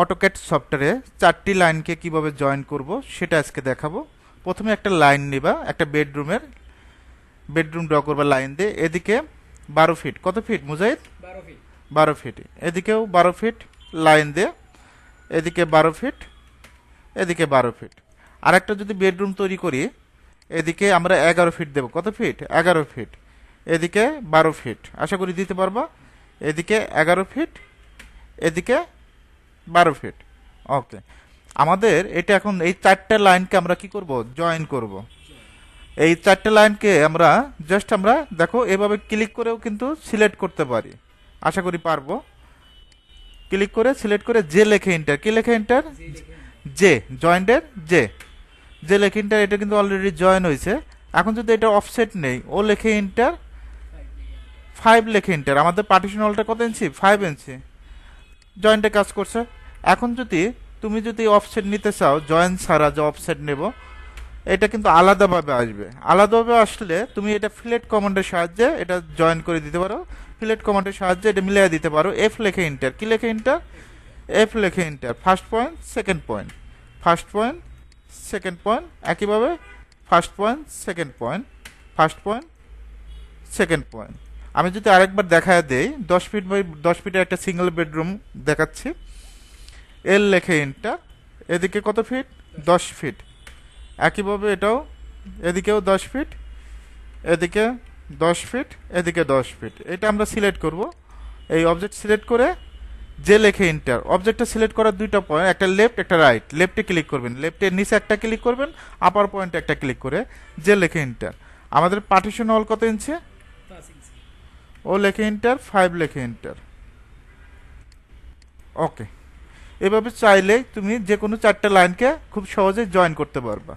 AutoCAD সফটওয়্যারে চারটি লাইনকে কীভাবে জয়েন করব সেটা আজকে দেখাবো। প্রথমে একটা লাইন নিবা একটা বেডরুমের বেডরুম ড্র করবা লাইন দিয়ে। এদিকে বারো ফিট কত ফিট মুজাহিদ? বারো ফিট এদিকেও বারো ফিট লাইন দিয়ে। এদিকে বারো ফিট এদিকে বারো ফিট আর একটা যদি বেডরুম তৈরি করি এদিকে আমরা এগারো ফিট দেবো। কত ফিট এগারো ফিট এদিকে বারো ফিট আশা করি দিতে পারবা? এদিকে এগারো ফিট এদিকে বারো ফিট ওকে আমাদের এটা এখন এই চারটে লাইনকে আমরা কি করব? জয়েন করব। এই চারটে লাইনকে আমরা জাস্ট আমরা দেখো, এভাবে ক্লিক করেও কিন্তু সিলেক্ট করতে পারি। আশা করি পারব। ক্লিক করে সিলেক্ট করে যে লেখে ইন্টার কি লেখে ইন্টার জি জয়েন্টের জে যে লেখে ইন্টার এটা কিন্তু অলরেডি জয়েন হয়েছে। এখন যদি এটা অফসেট নেই, ও লেখে ইন্টার ফাইভ লেখে ইন্টার আমাদের পার্টিশন হলটা কত ইঞ্চি ফাইভ ইঞ্চি জয়েন্টে কাজ করছে। এখন যদি তুমি যদি অফসেট নিতে চাও জয়েন ছাড়া যে অফসেট নেব, এটা কিন্তু আলাদাভাবে আসবে। আলাদাভাবে আসলে তুমি এটা ফিলেট কমান্ডের সাহায্যে এটা জয়েন করে দিতে পারো। ফিলেট কমান্ডের সাহায্যে এটা মিলিয়ে দিতে পারো। এফ লেখে ইন্টার কি লেখে ইন্টার এফ লেখে enter first point second point first point second point একইভাবে first point second point first point second point আমি যদি আরেকবার দেখা দেই, দশ ফিট বাই দশ ফিটের একটা সিঙ্গেল বেডরুম দেখাচ্ছি। এল লেখে ইন্টার এদিকে কত ফিট দশ ফিট একইভাবে এটাও এদিকেও দশ ফিট এদিকে দশ ফিট এদিকে দশ ফিট এটা আমরা সিলেক্ট করব। এই অবজেক্ট সিলেক্ট করে যে লেখে ইন্টার অবজেক্টটা সিলেক্ট করার দুইটা পয়েন্ট একটা লেফট একটা রাইট লেফটে ক্লিক করবেন। লেফটের নিচে একটা ক্লিক করবেন আপার পয়েন্টে একটা ক্লিক করে যে লেখে ইন্টার আমাদের পার্টিশন হল কত ইঞ্চি ও লেখে ইন্টার ফাইভ লেখে ইন্টার ওকে এভাবে চাইলে তুমি যে কোনো চারটে লাইনকে খুব সহজে জয়েন করতে পারবা।